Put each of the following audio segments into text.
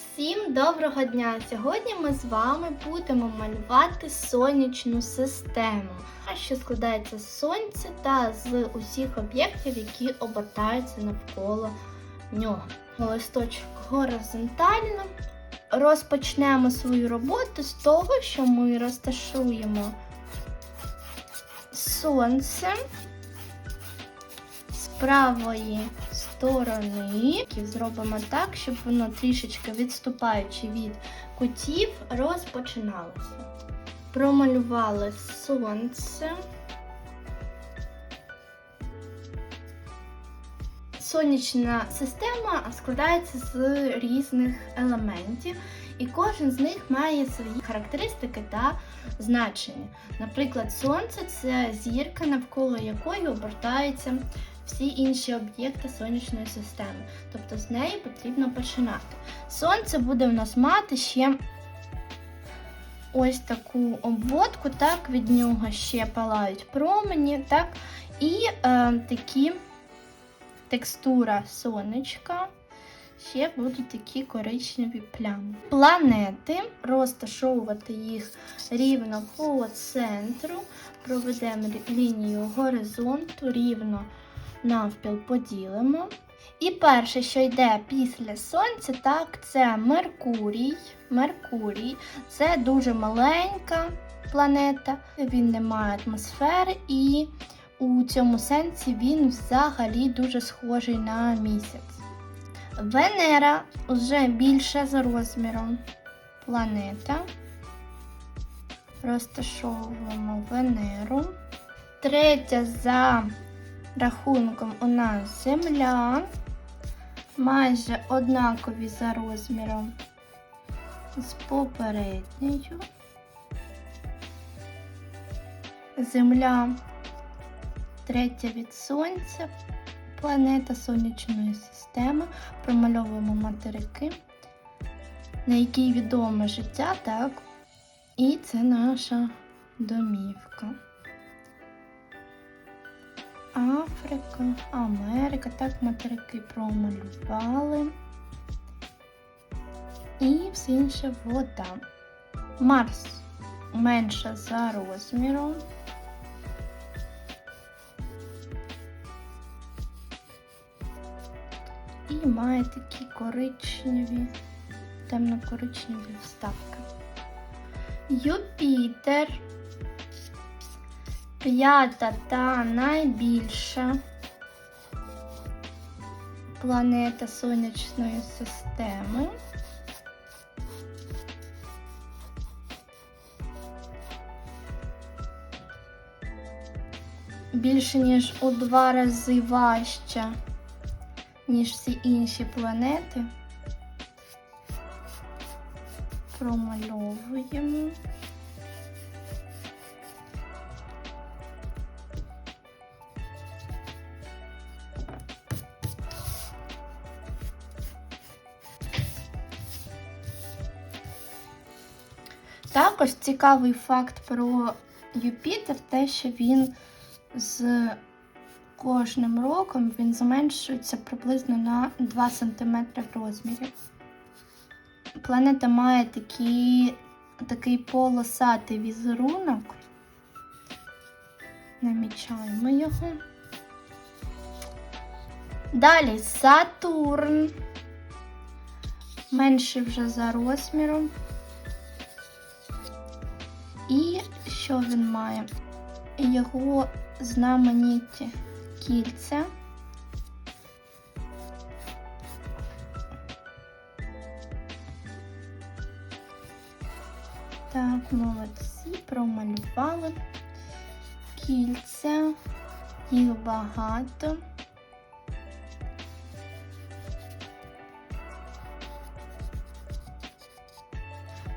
Всім доброго дня! Сьогодні ми з вами будемо малювати сонячну систему, що складається з сонця та з усіх об'єктів, які обертаються навколо нього. Листочок горизонтально. Розпочнемо свою роботу з того, що ми розташуємо сонце з правої сторони. Зробимо так, щоб воно трішечки відступаючи від кутів, розпочиналося. Промалювали сонце. Сонячна система складається з різних елементів, і кожен з них має свої характеристики та значення. Наприклад, сонце це зірка, навколо якої обертаються всі інші об'єкти сонячної системи. Тобто з неї потрібно починати. Сонце буде в нас мати ще ось таку обводку, так, від нього ще палають промені, так, і е, такі текстура сонечка. Ще будуть такі коричневі плями. Планети, розташовувати їх рівно по центру, проведемо лінію горизонту, рівно навпіл поділимо. І перше, що йде після Сонця, так, це Меркурій. Меркурій це дуже маленька планета, він не має атмосфери, і у цьому сенсі він взагалі дуже схожий на місяць. Венера вже більша за розміром планета. Розташовуємо Венеру. Третя за рахунком у нас Земля. Майже однакові за розміром з попередньою. Земля третя від Сонця, планета сонячної системи. Промальовуємо материки, на якій відоме життя, так, і це наша домівка. Африка, Америка, так материки промалювали. І все інше вода. Марс менша за розміром. І має такі коричневі, темно-коричневі вставки. Юпітер п'ята та найбільша планета Сонячної системи. Більше ніж у два рази важча, ніж всі інші планети. Промальовуємо. Також цікавий факт про Юпітер, те, що він з кожним роком він зменшується приблизно на 2 см в розмірі. Планета має такі, такий полосатий візерунок. Намічаємо його. Далі Сатурн. Менший вже за розміром. І що він має? Його знамениті кільця. Так, молодці, промалювали кільця, їх багато.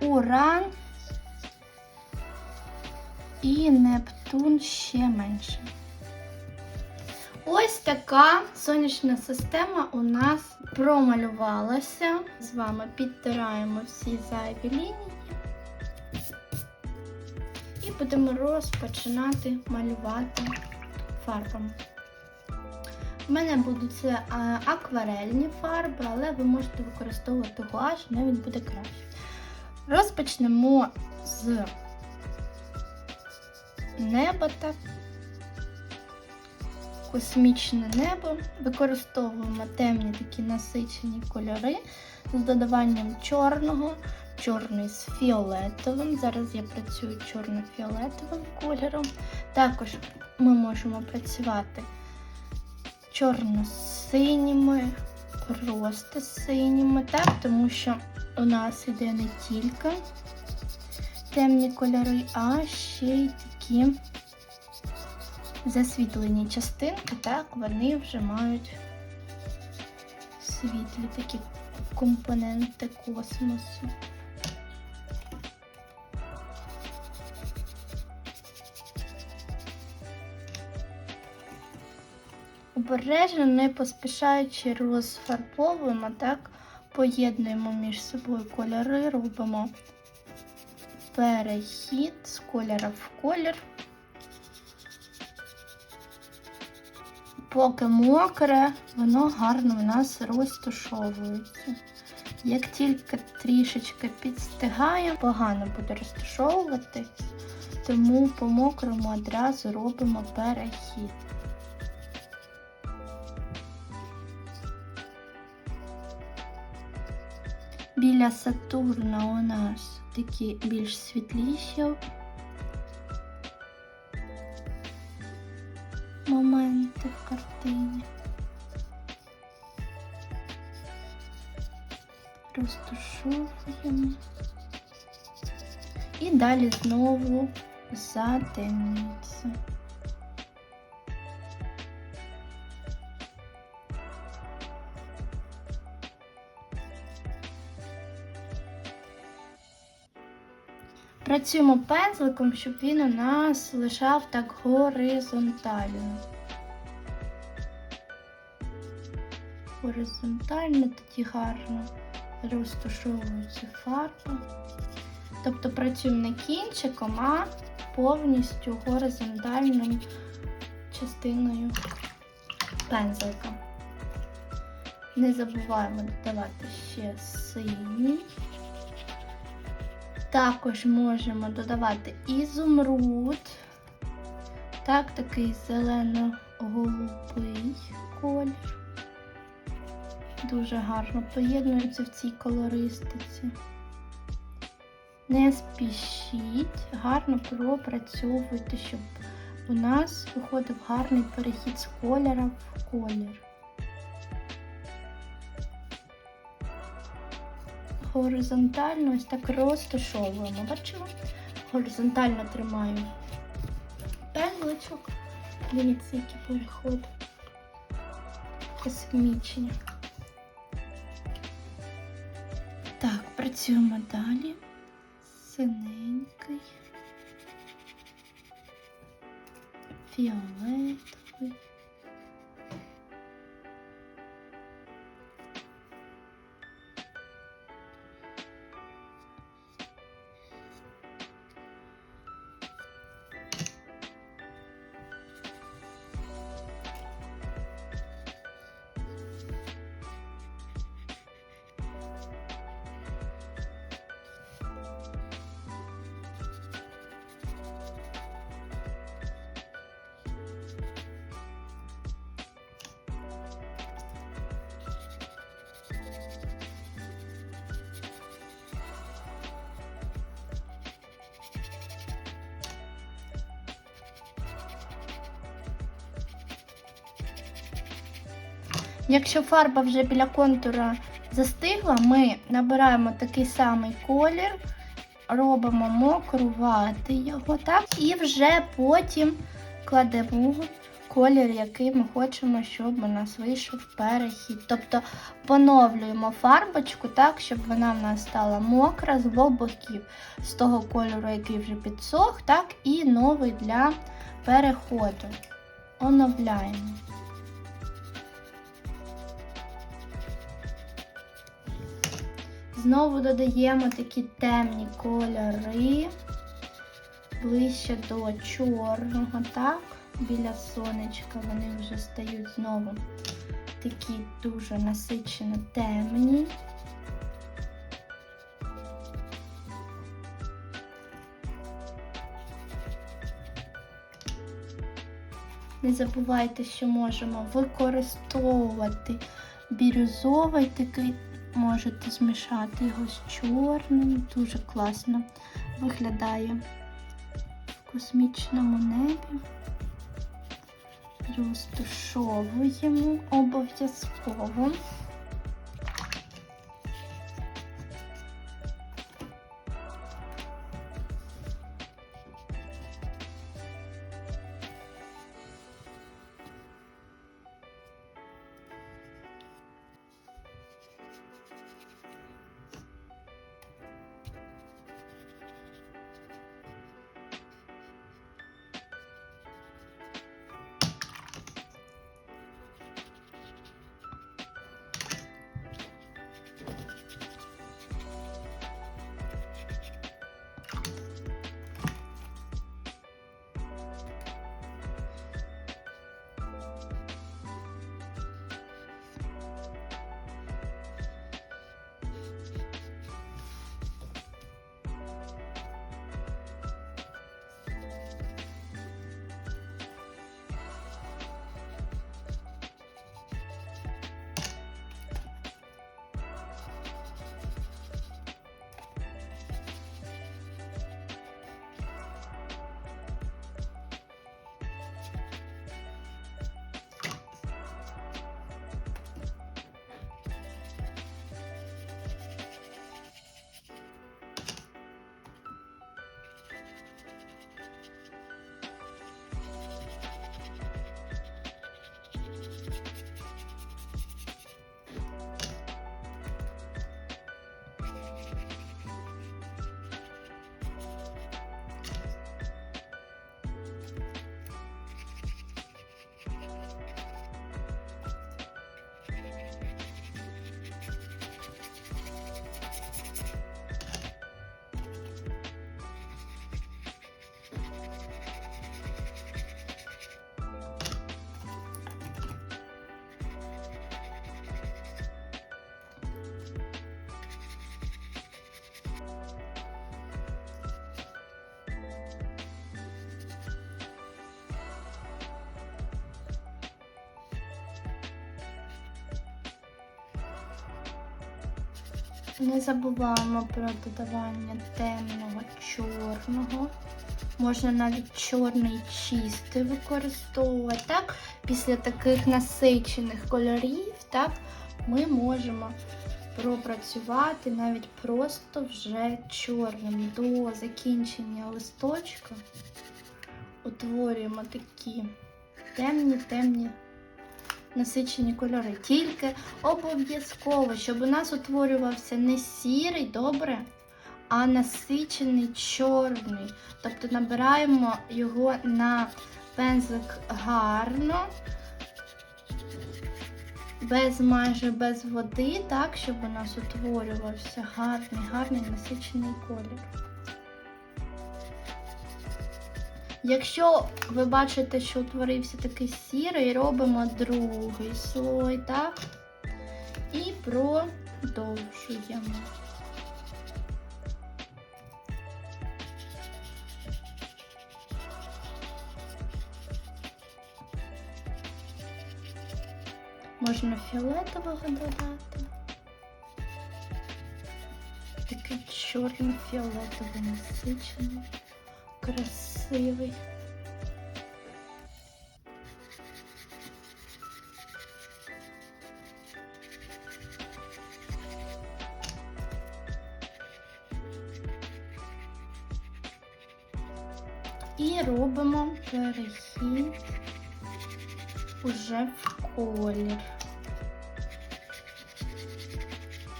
Уран і Нептун ще менше. Ось така сонячна система у нас промалювалася. З вами підтираємо всі зайві лінії і будемо розпочинати малювати фарбами. У мене будуть це акварельні фарби, але ви можете використовувати гуаш, не він буде краще. Розпочнемо з неба так. Космічне небо. Використовуємо темні такі насичені кольори з додаванням чорного, чорний з фіолетовим. Зараз я працюю чорно-фіолетовим кольором. Також ми можемо працювати чорно-синіми, просто синіми, так, тому що у нас іде не тільки темні кольори, а ще й такі засвітлені частинки, так, вони вже мають світлі такі компоненти космосу. Обережно, не поспішаючи розфарбовуємо, так, поєднуємо між собою кольори, робимо перехід з кольора в колір. Поки мокре, воно гарно в нас розташовується. Як тільки трішечки підстигає, погано буде розташовуватись, тому по мокрому одразу робимо перехід. Біля Сатурна у нас такі більш світліші моменти в картині. розтушуємо І далі знову затемніться. Працюємо пензликом, щоб він у нас лежав так горизонтально. Горизонтально тоді гарно розташовується фарба. Тобто працюємо не кінчиком, а повністю горизонтальною частиною пензлика. Не забуваємо додавати ще синій. Також можемо додавати ізумруд. Так, такий зелено-голубий колір. Дуже гарно поєднується в цій колористиці. Не спішіть, гарно пропрацьовуйте, щоб у нас виходив гарний перехід з кольора в колір. Горизонтально ось так розташовуємо. Бачимо? Горизонтально тримаю пензличок. Дивіться, які переходи. Космічні. Так, працюємо далі. Синенький. Фіолетовий. Якщо фарба вже біля контура застигла, ми набираємо такий самий колір, робимо мокрувати його, так, і вже потім кладемо колір, який ми хочемо, щоб у нас вийшов перехід. Тобто поновлюємо фарбочку так, щоб вона в нас стала мокра з обох боків, з того кольору, який вже підсох, так, і новий для переходу. Оновляємо. Знову додаємо такі темні кольори ближче до чорного, так? біля сонечка вони вже стають знову такі дуже насичено темні. Не забувайте, що можемо використовувати бірюзовий такий, можете змішати його з чорним. Дуже класно виглядає в космічному небі. Розташовуємо обов'язково. Не забуваємо про додавання темного чорного. Можна навіть чорний чистий використовувати. Так, після таких насичених кольорів, так, ми можемо пропрацювати навіть просто вже чорним. До закінчення листочка утворюємо такі темні-темні насичені кольори. Тільки обов'язково, щоб у нас утворювався не сірий, добре, а насичений чорний. Тобто набираємо його на пензлик гарно, без майже без води, так, щоб у нас утворювався гарний, гарний насичений колір. Якщо ви бачите, що утворився такий сірий, робимо другий слой, так? І продовжуємо. Можна фіолетового додати. Такий чорно-фіолетовий насичений, красивий. І робимо перехід уже в колір.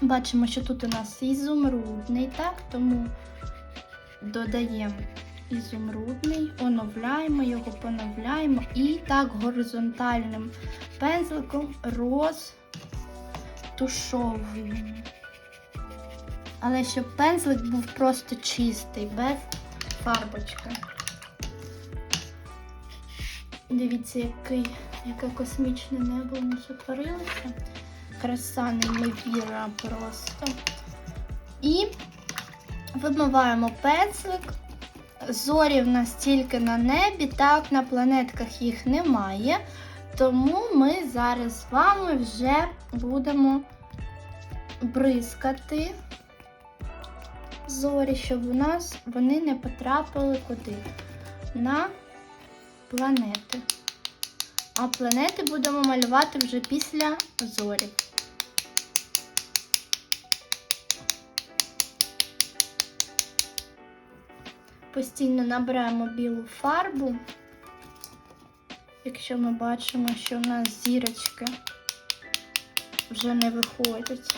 Бачимо, що тут у нас ізумрудний, так, тому додаємо ізумрудний, оновляємо його, поновляємо і так горизонтальним пензликом розтушовуємо. Але щоб пензлик був просто чистий, без фарбочки. Дивіться, який, яке космічне небо у нас утворилося. Краса неймовірна просто. І вимиваємо пензлик. Зорі в нас тільки на небі, так, на планетках їх немає. Тому ми зараз з вами вже будемо бризкати зорі, щоб у нас вони не потрапили куди? На планети. А планети будемо малювати вже після зорів. Постійно набираємо білу фарбу, якщо ми бачимо, що у нас зірочки вже не виходять.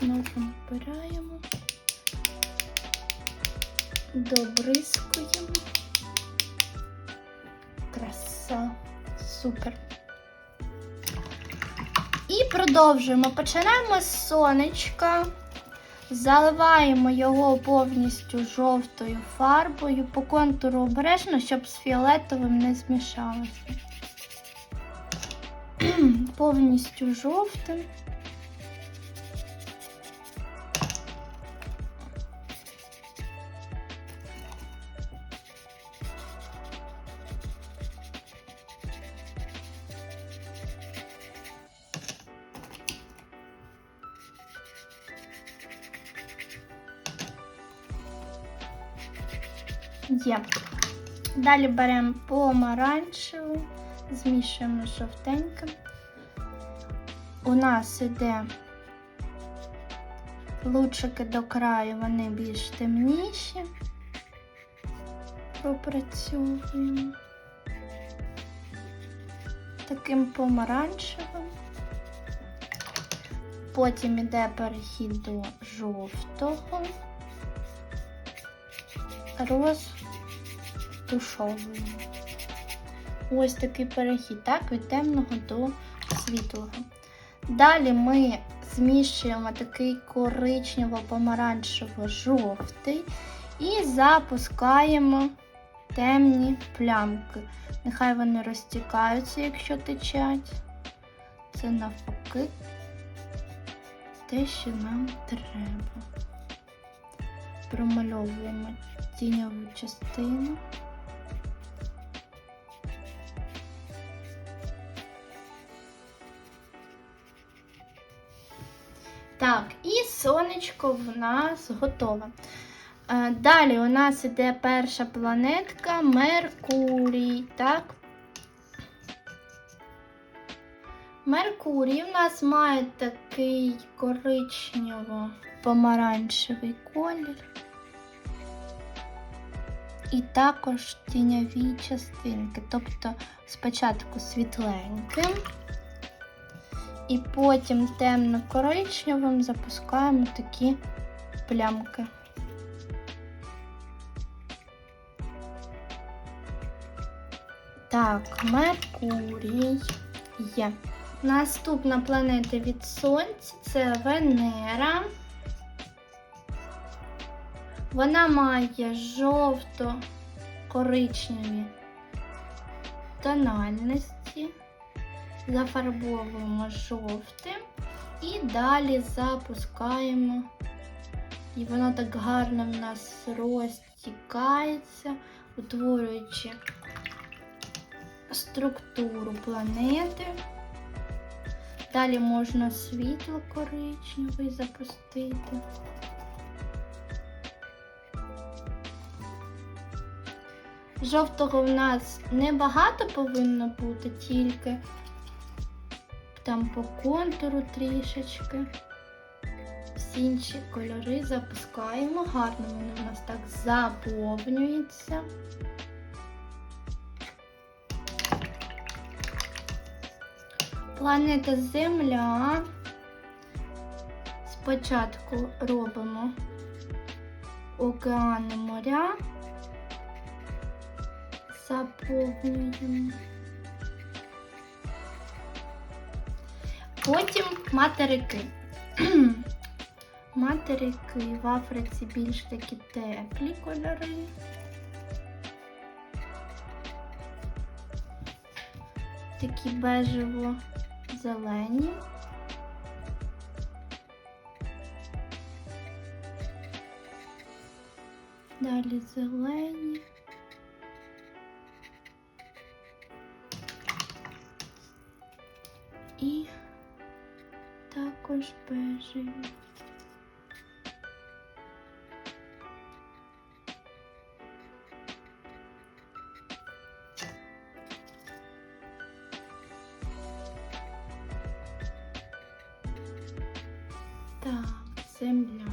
Знову набираємо, добризкуємо. Краса, супер. І продовжуємо. Починаємо з сонечка. Заливаємо його повністю жовтою фарбою по контуру обережно, щоб з фіолетовим не змішалося. повністю жовтим. Далі беремо помаранчеву, змішуємо жовтеньким. У нас іде лучики до краю, вони більш темніші. Пропрацьовуємо таким помаранчевим. Потім іде перехід до жовтого розтушовуємо. Ось такий перехід, так, від темного до світлого. Далі ми змішуємо такий коричнево-помаранчево-жовтий і запускаємо темні плямки. Нехай вони розтікаються, якщо течать. Це навпаки те, що нам треба промальовуємо тіньову частину. Так, і сонечко в нас готове. Е, Далі у нас іде перша планетка Меркурій. Так. Меркурій у нас має такий коричнево-помаранчевий колір. І також тіньові частинки. Тобто спочатку світленьким, і потім темно-коричневим запускаємо такі плямки. Так, Меркурій є. Наступна планета від Сонця це Венера. Вона має жовто-коричневі тональності. Зафарбовуємо жовтим і далі запускаємо. І воно так гарно в нас розтікається, утворюючи структуру планети. Далі можна світло коричневий запустити. Жовтого в нас небагато повинно бути, тільки там по контуру трішечки. Всі інші кольори запускаємо. Гарно вони у нас так заповнюються. Планета Земля. Спочатку робимо океани моря, заповнюємо. Потім материки. материки в Африці більш такі теплі кольори. Такі бежево-зелені. Далі зелені. Також бежеві. Так, земля.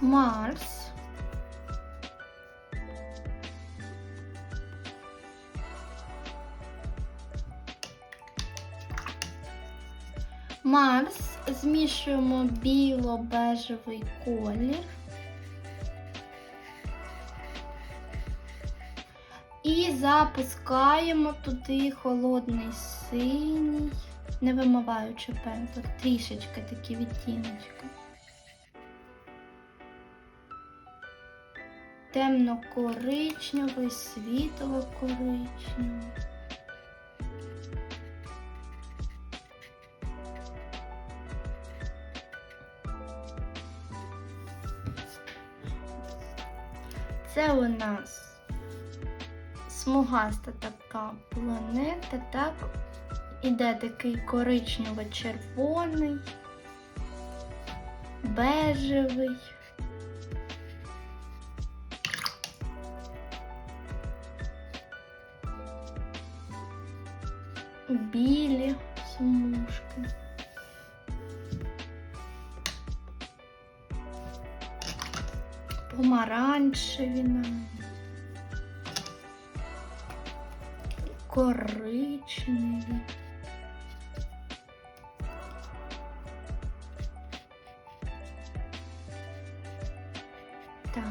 Марс. Марс змішуємо біло-бежевий колір. І запускаємо туди холодний синій, не вимиваючи пензлик, трішечки такі відтіночки. Темно-коричневий, світло-коричневий. Це у нас смугаста така планета, так? Іде такий коричнево-червоний, бежевий. Білі смужки. Помаранчеві навіть. коричневі. Так.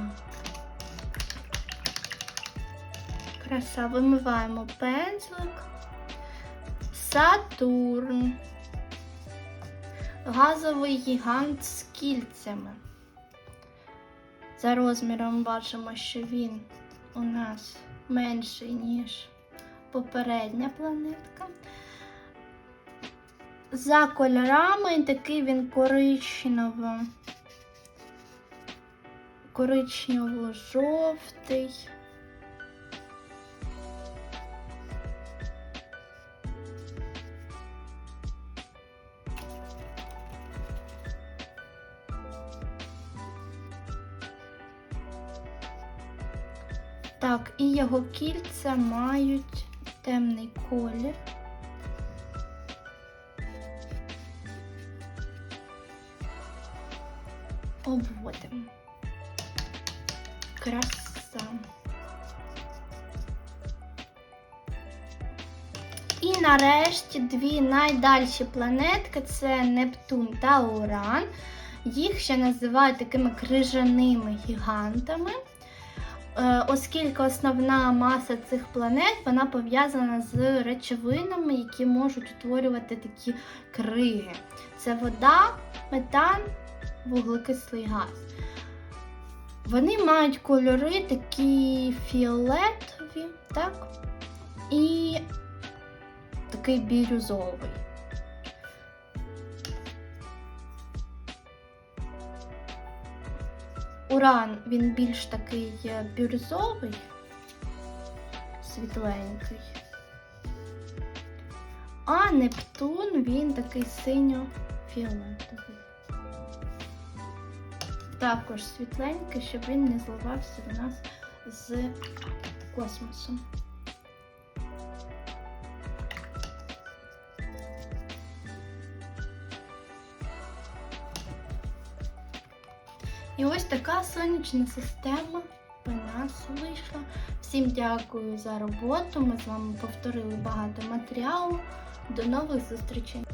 Краса, вимиваємо пензлик. Сатурн. Газовий гігант з кільцями. За розміром бачимо, що він у нас менший, ніж попередня планетка. За кольорами такий він коричнево, коричнево-жовтий. І його кільця мають темний колір. Обводимо. Краса. І нарешті дві найдальші планетки це Нептун та Уран. Їх ще називають такими крижаними гігантами. Е, оскільки основна маса цих планет вона пов'язана з речовинами, які можуть утворювати такі криги. Це вода, метан, вуглекислий газ. Вони мають кольори такі фіолетові, так? І такий бірюзовий. Уран він більш такий бюрзовий, бірюзовий, світленький. А Нептун він такий синьо-фіолетовий. Також світленький, щоб він не зливався до нас з космосом. Ось така сонячна система у нас вийшла. Всім дякую за роботу. Ми з вами повторили багато матеріалу. До нових зустрічей!